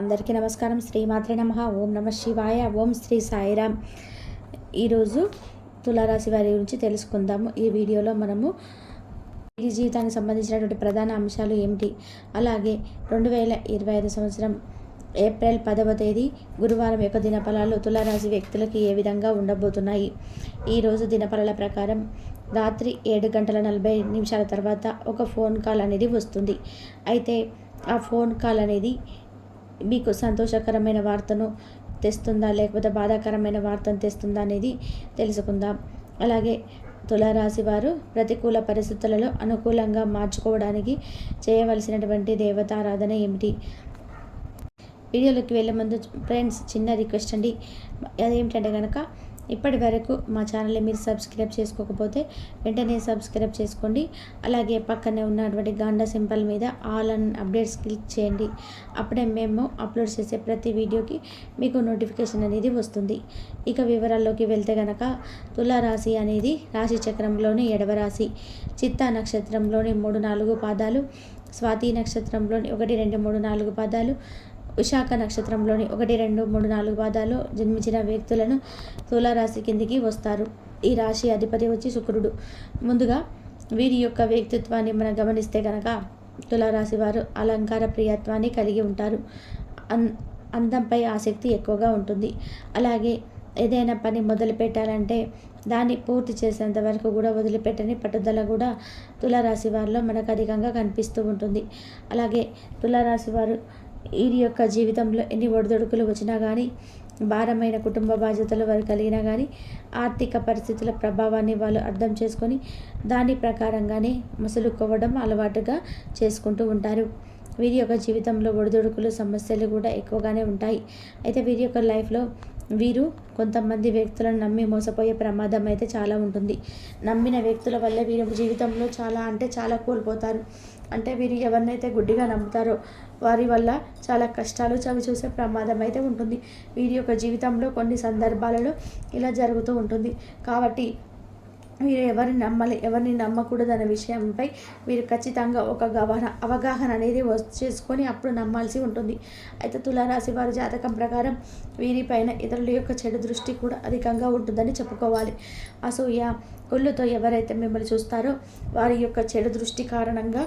అందరికీ నమస్కారం. శ్రీమాత్రే నమ. ఓం నమ శివాయ. ఓం శ్రీ సాయిరామ్. ఈరోజు తులారాశి వారి గురించి తెలుసుకుందాము. ఈ వీడియోలో మనము ఈ జీవితానికి సంబంధించినటువంటి ప్రధాన అంశాలు ఏమిటి? అలాగే రెండు వేల ఇరవై ఐదు సంవత్సరం ఏప్రిల్ పదవ తేదీ గురువారం యొక్క దినఫలాలు తులారాశి వ్యక్తులకి ఏ విధంగా ఉండబోతున్నాయి? ఈరోజు దినఫలాల ప్రకారం రాత్రి ఏడు గంటల నలభై నిమిషాల తర్వాత ఒక ఫోన్ కాల్ అనేది వస్తుంది. అయితే ఆ ఫోన్ కాల్ అనేది మీకు సంతోషకరమైన వార్తను తెస్తుందా లేకపోతే బాధాకరమైన వార్తను తెస్తుందా అనేది తెలుసుకుందాం. అలాగే తులారాశి వారు ప్రతికూల పరిస్థితులలో అనుకూలంగా మార్చుకోవడానికి చేయవలసినటువంటి దేవతారాధన ఏమిటి? వీడియోలోకి వెళ్ళే ముందు ఫ్రెండ్స్ చిన్న రిక్వెస్ట్ అండి. అదేమిటంటే కనుక ఇప్పటి వరకు మా ఛానల్ని మీరు సబ్స్క్రైబ్ చేసుకోకపోతే వెంటనే సబ్స్క్రైబ్ చేసుకోండి. అలాగే పక్కనే ఉన్నటువంటి గాండా సింపల్ మీద ఆల్ అన్ అప్డేట్స్ క్లిక్ చేయండి. అప్పుడే మేము అప్లోడ్ చేసే ప్రతి వీడియోకి మీకు నోటిఫికేషన్ అనేది వస్తుంది. ఇక వివరాల్లోకి వెళ్తే కనుక తులారాశి అనేది రాశి చక్రంలోని ఎడవ రాశి. చిత్తా నక్షత్రంలోని మూడు నాలుగు పాదాలు స్వాతి నక్షత్రంలోని ఒకటి రెండు మూడు నాలుగు పాదాలు విశాఖ నక్షత్రంలోని ఒకటి రెండు మూడు నాలుగు పాదాలు జన్మించిన వ్యక్తులను తులారాశి కిందికి వస్తారు. ఈ రాశి అధిపతి వచ్చి శుక్రుడు. ముందుగా వీరి యొక్క వ్యక్తిత్వాన్ని మనం గమనిస్తే కనుక తులారాశి వారు అలంకార ప్రియత్వాన్ని కలిగి ఉంటారు. అన్ అందంపై ఆసక్తి ఎక్కువగా ఉంటుంది. అలాగే ఏదైనా పని మొదలు పెట్టాలంటే దాన్ని పూర్తి చేసేంత వరకు కూడా వదిలిపెట్టని పట్టుదల కూడా తులారాశి వారిలో మనకు అధికంగా కనిపిస్తూ ఉంటుంది. అలాగే తులారాశి వారు వీరి యొక్క జీవితంలో ఎన్ని ఒడిదొడుకులు వచ్చినా కానీ భారమైన కుటుంబ బాధ్యతలు వారు కలిగినా కానీ ఆర్థిక పరిస్థితుల ప్రభావాన్ని వాళ్ళు అర్థం చేసుకొని దాని ప్రకారంగానే ముసలుకోవడం అలవాటుగా చేసుకుంటూ ఉంటారు. వీరి యొక్క జీవితంలో ఒడిదొడుకులు సమస్యలు కూడా ఎక్కువగానే ఉంటాయి. అయితే వీరి యొక్క లైఫ్లో వీరు కొంతమంది వ్యక్తులను నమ్మి మోసపోయే ప్రమాదం అయితే చాలా ఉంటుంది. నమ్మిన వ్యక్తుల వల్ల వీరి జీవితంలో చాలా అంటే చాలా కోల్పోతారు. అంటే వీరు ఎవరినైతే గుడ్డిగా నమ్ముతారో వారి వల్ల చాలా కష్టాలు చవి చూసే ప్రమాదం అయితే ఉంటుంది. వీరి యొక్క జీవితంలో కొన్ని సందర్భాలలో ఇలా జరుగుతూ ఉంటుంది. కాబట్టి మీరు ఎవరిని నమ్మాలి ఎవరిని నమ్మకూడదు అనే విషయంపై మీరు ఖచ్చితంగా ఒక గవన అవగాహన అనేది చేసుకొని అప్పుడు నమ్మాల్సి ఉంటుంది. అయితే తులారాశి వారి జాతకం ప్రకారం వీరిపైన ఇతరుల యొక్క చెడు దృష్టి కూడా అధికంగా ఉంటుందని చెప్పుకోవాలి. అసూయ ఒళ్ళుతో ఎవరైతే మిమ్మల్ని చూస్తారో వారి యొక్క చెడు దృష్టి కారణంగా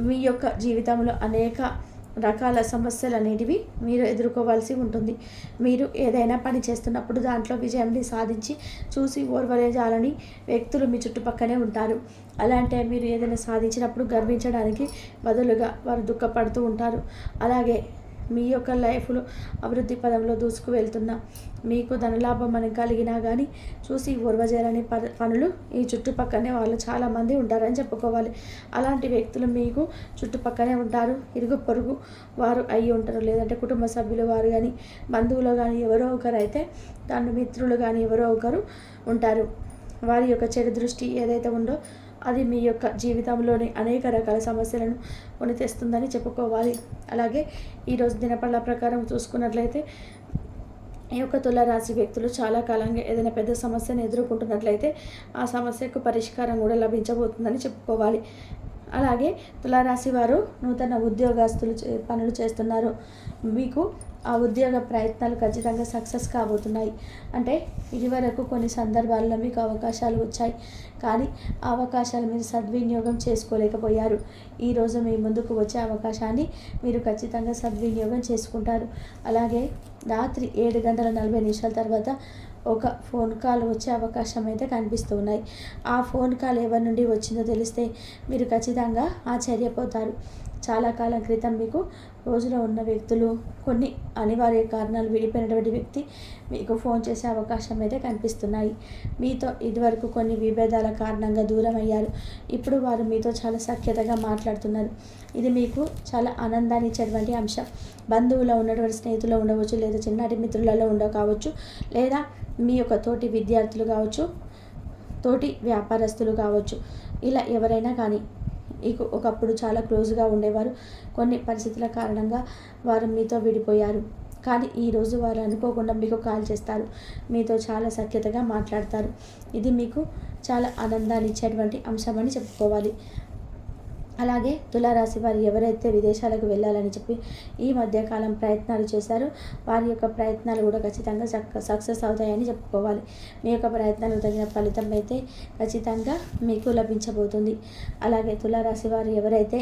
మీ యొక్క జీవితంలో అనేక రకాల సమస్యలు అనేటివి మీరు ఎదుర్కోవాల్సి ఉంటుంది. మీరు ఏదైనా పని చేస్తున్నప్పుడు దాంట్లో విజయాన్ని సాధించి చూసి ఓర్వలేజాలని వ్యక్తులు మీ చుట్టుపక్కనే ఉంటారు. అలాంటి మీరు ఏదైనా సాధించినప్పుడు గర్వించడానికి బదులుగా వారు దుఃఖపడుతూ ఉంటారు. అలాగే మీ యొక్క లైఫ్లో అభివృద్ధి పదంలో దూసుకు వెళ్తున్నా మీకు ధనలాభం అని కలిగినా కానీ చూసి ఓర్వజేయాలని పనులు ఈ చుట్టుపక్కనే వాళ్ళు చాలామంది ఉంటారని చెప్పుకోవాలి. అలాంటి వ్యక్తులు మీకు చుట్టుపక్కనే ఉంటారు. ఇరుగు పొరుగు వారు అయ్యి ఉంటారు. లేదంటే కుటుంబ సభ్యులు వారు కానీ బంధువులు కానీ ఎవరో ఒకరు అయితే దాని మిత్రులు కానీ ఎవరో ఒకరు ఉంటారు. వారి యొక్క చెడు దృష్టి ఏదైతే ఉందో అది మీ యొక్క జీవితంలోని అనేక రకాల సమస్యలను కొని తెస్తుందని చెప్పుకోవాలి. అలాగే ఈరోజు దినపళ్ళ ప్రకారం చూసుకున్నట్లయితే ఈ యొక్క తులారాశి వ్యక్తులు చాలా కాలంగా ఏదైనా పెద్ద సమస్యను ఎదుర్కొంటున్నట్లయితే ఆ సమస్యకు పరిష్కారం కూడా లభించబోతుందని చెప్పుకోవాలి. అలాగే తులారాశి వారు నూతన ఉద్యోగస్తులు పనులు చేస్తున్నారు. మీకు ఆ ఉద్యోగ ప్రయత్నాలు ఖచ్చితంగా సక్సెస్ కాబోతున్నాయి. అంటే ఇదివరకు కొన్ని సందర్భాల్లో మీకు అవకాశాలు వచ్చాయి. కానీ ఆ అవకాశాలు మీరు సద్వినియోగం చేసుకోలేకపోయారు. ఈరోజు మీ ముందుకు వచ్చే అవకాశాన్ని మీరు ఖచ్చితంగా సద్వినియోగం చేసుకుంటారు. అలాగే రాత్రి ఏడు గంటల నలభై నిమిషాల తర్వాత ఒక ఫోన్ కాల్ వచ్చే అవకాశం అయితే కనిపిస్తూ ఉన్నాయి. ఆ ఫోన్ కాల్ ఎవరి నుండి వచ్చిందో తెలిస్తే మీరు ఖచ్చితంగా ఆశ్చర్యపోతారు. చాలా కాలం క్రితం మీకు రోజులో ఉన్న వ్యక్తులు కొన్ని అనివార్య కారణాలు విడిపోయినటువంటి వ్యక్తి మీకు ఫోన్ చేసే అవకాశం అయితే కనిపిస్తున్నాయి. మీతో ఇదివరకు కొన్ని విభేదాల కారణంగా దూరం అయ్యారు. ఇప్పుడు వారు మీతో చాలా సఖ్యతగా మాట్లాడుతున్నారు. ఇది మీకు చాలా ఆనందాన్ని ఇచ్చేటువంటి అంశం. బంధువులో ఉన్నటువంటి స్నేహితులు ఉండవచ్చు లేదా చిన్నటి మిత్రులలో ఉండకావచ్చు లేదా మీ యొక్క తోటి విద్యార్థులు కావచ్చు తోటి వ్యాపారస్తులు కావచ్చు ఇలా ఎవరైనా కానీ మీకు ఒకప్పుడు చాలా క్లోజ్గా ఉండేవారు. కొన్ని పరిస్థితుల కారణంగా వారు మీతో విడిపోయారు. కానీ ఈరోజు వారు అనుకోకుండా మీకు కాల్ చేస్తారు. మీతో చాలా సఖ్యతగా మాట్లాడతారు. ఇది మీకు చాలా ఆనందాన్ని ఇచ్చేటువంటి అంశం అని చెప్పుకోవాలి. అలాగే తులారాశి వారు ఎవరైతే విదేశాలకు వెళ్ళాలని చెప్పి ఈ మధ్యకాలం ప్రయత్నాలు చేశారో వారి యొక్క ప్రయత్నాలు కూడా ఖచ్చితంగా సక్సెస్ అవుతాయని చెప్పుకోవాలి. మీ యొక్క ప్రయత్నాలు తగిన ఫలితం అయితే ఖచ్చితంగా మీకు లభించబోతుంది. అలాగే తులారాశి వారు ఎవరైతే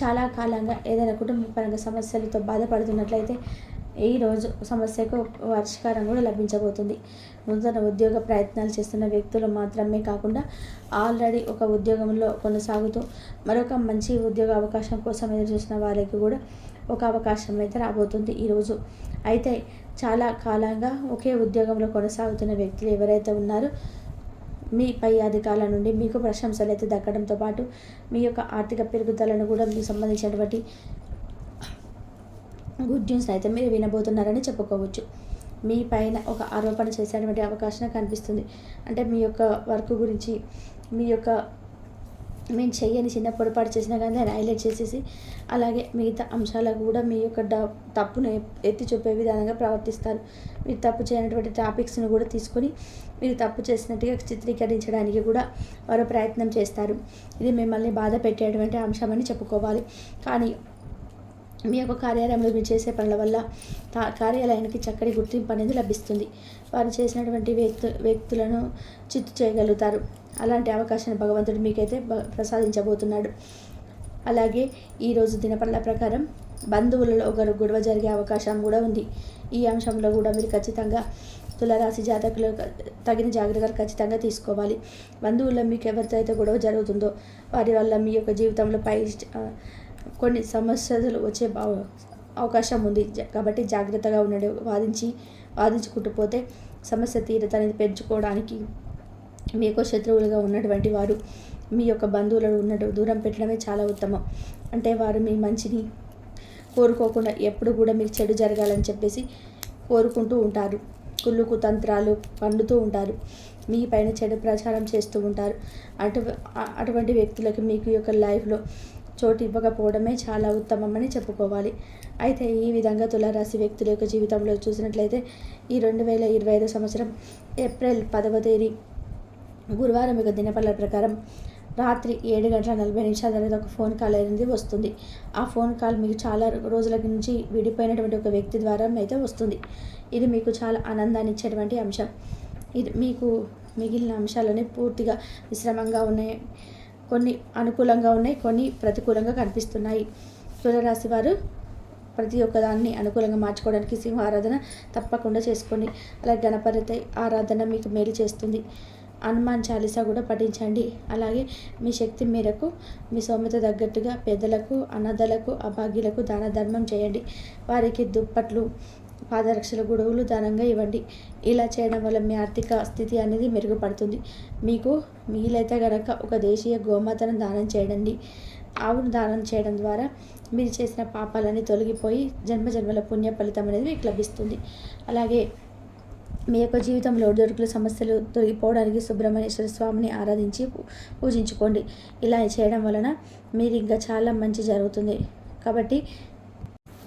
చాలా కాలంగా ఏదైనా కుటుంబ పరంగా సమస్యలతో బాధపడుతున్నట్లయితే ఈ రోజు సమస్యకు పరిష్కారం కూడా లభించబోతుంది. నూతన ఉద్యోగ ప్రయత్నాలు చేస్తున్న వ్యక్తులు మాత్రమే కాకుండా ఆల్రెడీ ఒక ఉద్యోగంలో కొనసాగుతూ మరొక మంచి ఉద్యోగ అవకాశం కోసం ఎదురుచూసిన వారికి కూడా ఒక అవకాశం అయితే రాబోతుంది ఈరోజు అయితే చాలా కాలంగా ఒకే ఉద్యోగంలో కొనసాగుతున్న వ్యక్తులు ఎవరైతే ఉన్నారో మీ పై అధికారుల నుండి మీకు ప్రశంసలు అయితే దక్కడంతో పాటు మీ యొక్క ఆర్థిక పెరుగుదలను కూడా మీకు సంబంధించినటువంటి గుడ్ న్యూస్ అయితే మీరు వినబోతున్నారని చెప్పుకోవచ్చు. మీ పైన ఒక ఆరోపణ చేసేటువంటి అవకాశం కనిపిస్తుంది. అంటే మీ యొక్క వర్క్ గురించి మీ యొక్క మేము చెయ్యని చిన్న పొరపాటు చేసినా కానీ దాన్ని హైలైట్ చేసేసి అలాగే మిగతా అంశాలకు కూడా మీ యొక్క డ తప్పును ఎత్తి చూపే విధానంగా ప్రవర్తిస్తారు. మీరు తప్పు చేయనటువంటి టాపిక్స్ను కూడా తీసుకొని మీరు తప్పు చేసినట్టుగా చిత్రీకరించడానికి కూడా వారు ప్రయత్నం చేస్తారు. ఇది మిమ్మల్ని బాధ పెట్టేటువంటి అంశం అని చెప్పుకోవాలి. కానీ మీ యొక్క కార్యాలయంలో మీరు చేసే పనుల వల్ల కార్యాలయానికి చక్కటి గుర్తింపు అనేది లభిస్తుంది. వారు చేసినటువంటి వ్యక్తు వ్యక్తులను చిత్తు చేయగలుగుతారు. అలాంటి అవకాశాన్ని భగవంతుడు మీకైతే ప్రసాదించబోతున్నాడు. అలాగే ఈరోజు దినపనుల ప్రకారం బంధువులలో ఒకరు గొడవ జరిగే అవకాశం కూడా ఉంది. ఈ అంశంలో కూడా మీరు ఖచ్చితంగా తులరాశి జాతకులు తగిన జాగ్రత్తలు ఖచ్చితంగా తీసుకోవాలి. బంధువుల్లో మీకు ఎవరితో అయితే గొడవ జరుగుతుందో వారి వల్ల మీ యొక్క జీవితంలో పై కొన్ని సమస్యలు వచ్చే అవకాశం ఉంది. కాబట్టి జాగ్రత్తగా ఉండడం. వాదించి వాదించుకుంటూ పోతే సమస్య తీరత అనేది పెంచుకోవడానికి మీ యొక్క శత్రువులుగా ఉన్నటువంటి వారు మీ యొక్క బంధువులను ఉన్నట్టు దూరం పెట్టడమే చాలా ఉత్తమం. అంటే వారు మీ మంచిని కోరుకోకుండా ఎప్పుడు కూడా మీకు చెడు జరగాలని చెప్పేసి కోరుకుంటూ ఉంటారు. కుళ్ళు కుతంత్రాలు పండుతూ ఉంటారు. మీ పైన చెడు ప్రచారం చేస్తూ ఉంటారు. అటు అటువంటి వ్యక్తులకు మీకు యొక్క లైఫ్లో చోటు ఇవ్వకపోవడమే చాలా ఉత్తమమని చెప్పుకోవాలి. అయితే ఈ విధంగా తులారాశి వ్యక్తుల యొక్క జీవితంలో చూసినట్లయితే ఈ రెండు వేల ఇరవై ఐదు సంవత్సరం ఏప్రిల్ పదవ తేదీ గురువారం యొక్క దినపల్ల ప్రకారం రాత్రి ఏడు గంటల నలభై నిమిషాల తర్వాత ఒక ఫోన్ కాల్ అనేది వస్తుంది. ఆ ఫోన్ కాల్ మీకు చాలా రోజుల నుంచి విడిపోయినటువంటి ఒక వ్యక్తి ద్వారా అయితే వస్తుంది. ఇది మీకు చాలా ఆనందాన్ని ఇచ్చేటువంటి అంశం. ఇది మీకు మిగిలిన అంశాలని పూర్తిగా విశ్రమంగా ఉన్నాయి. కొన్ని అనుకూలంగా ఉన్నాయి కొన్ని ప్రతికూలంగా కనిపిస్తున్నాయి. తులరాశి వారు ప్రతి ఒక్కదాన్ని అనుకూలంగా మార్చుకోవడానికి సింహ ఆరాధన తప్పకుండా చేసుకోండి. అలాగే గణపతి ఆరాధన మీకు మేలు చేస్తుంది. హనుమాన్ చాలీసా కూడా పఠించండి. అలాగే మీ శక్తి మేరకు మీ సోమత తగ్గట్టుగా పేదలకు అనాథలకు అభాగ్యులకు దాన ధర్మం చేయండి. వారికి దుప్పట్లు పాదరక్షల గొడవలు దానంగా ఇవ్వండి. ఇలా చేయడం వల్ల మీ ఆర్థిక స్థితి అనేది మెరుగుపడుతుంది. మీకు మీలైతే గనక ఒక దేశీయ గోమాతను దానం చేయండి. ఆవును దానం చేయడం ద్వారా మీరు చేసిన పాపాలన్నీ తొలగిపోయి జన్మ జన్మల పుణ్య ఫలితం అనేది మీకు లభిస్తుంది. అలాగే మీ యొక్క జీవితంలో దొరుకుల సమస్యలు తొలగిపోవడానికి సుబ్రహ్మణ్యేశ్వర స్వామిని ఆరాధించి పూజించుకోండి. ఇలా చేయడం వలన మీరు ఇంకా చాలా మంచి జరుగుతుంది. కాబట్టి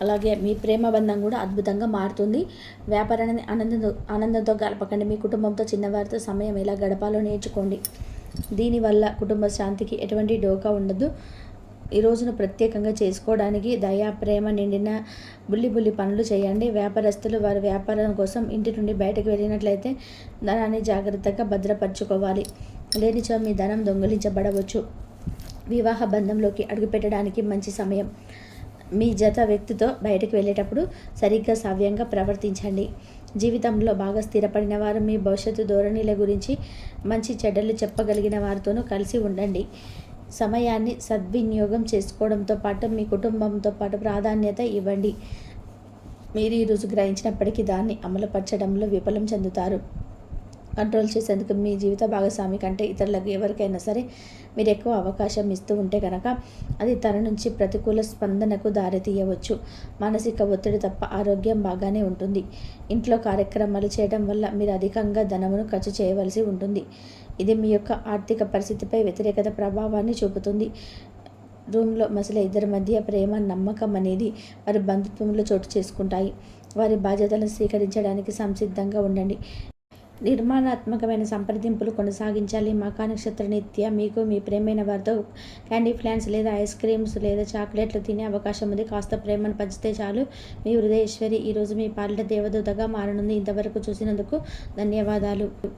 అలాగే మీ ప్రేమ బంధం కూడా అద్భుతంగా మారుతుంది. వ్యాపారాన్ని ఆనందంతో ఆనందంతో గడపకండి. మీ కుటుంబంతో చిన్నవారితో సమయం ఎలా గడపాలో నేర్చుకోండి. దీనివల్ల కుటుంబ శాంతికి ఎటువంటి డోకా ఉండదు. ఈ రోజును ప్రత్యేకంగా చేసుకోవడానికి దయా ప్రేమ నిండిన బుల్లి బుల్లి పనులు చేయండి. వ్యాపారస్తులు వారి వ్యాపారం కోసం ఇంటి నుండి బయటకు వెళ్ళినట్లయితే ధనాన్ని జాగ్రత్తగా భద్రపరచుకోవాలి. లేనిచో మీ ధనం దొంగిలించబడవచ్చు. వివాహ బంధంలోకి అడుగుపెట్టడానికి మంచి సమయం. మీ జత వ్యక్తితో బయటకు వెళ్ళేటప్పుడు సరిగ్గా సవ్యంగా ప్రవర్తించండి. జీవితంలో బాగా స్థిరపడిన వారు మీ భవిష్యత్తు ధోరణిల గురించి మంచి చెడ్డలు చెప్పగలిగిన వారితోనూ కలిసి ఉండండి. సమయాన్ని సద్వినియోగం చేసుకోవడంతో పాటు మీ కుటుంబంతో పాటు ప్రాధాన్యత ఇవ్వండి. మీరు ఈరోజు గ్రహించినప్పటికీ దాన్ని అమలుపరచడంలో విఫలం చెందుతారు. కంట్రోల్ చేసేందుకు మీ జీవిత భాగస్వామి కంటే ఇతరులకు ఎవరికైనా సరే మీరు ఎక్కువ అవకాశం ఇస్తూ ఉంటే కనుక అది తన నుంచి ప్రతికూల స్పందనకు దారితీయవచ్చు. మానసిక ఒత్తిడి తప్ప ఆరోగ్యం బాగానే ఉంటుంది. ఇంట్లో కార్యక్రమాలు చేయడం వల్ల మీరు అధికంగా ధనమును ఖర్చు చేయవలసి ఉంటుంది. ఇది మీ యొక్క ఆర్థిక పరిస్థితిపై వ్యతిరేకత ప్రభావాన్ని చూపుతుంది. రూమ్లో మసలే ఇద్దరి మధ్య ప్రేమ నమ్మకం అనేది వారి బంధుత్వంలో చోటు చేసుకుంటాయి. వారి బాధ్యతలను స్వీకరించడానికి సంసిద్ధంగా ఉండండి. నిర్మాణాత్మకమైన సంప్రదింపులు కొనసాగించాలి. మకా నక్షత్ర నిత్య మీకు మీ ప్రేమైన వారితో క్యాండీ ఫ్లాన్స్ లేదా ఐస్ క్రీమ్స్ లేదా చాక్లెట్లు తినే అవకాశం ఉంది. కాస్త ప్రేమను పంచితే చాలు. మీ హృదయేశ్వరి ఈరోజు మీ పాలిట దేవదూతగా మారనుంది. ఇంతవరకు చూసినందుకు ధన్యవాదాలు.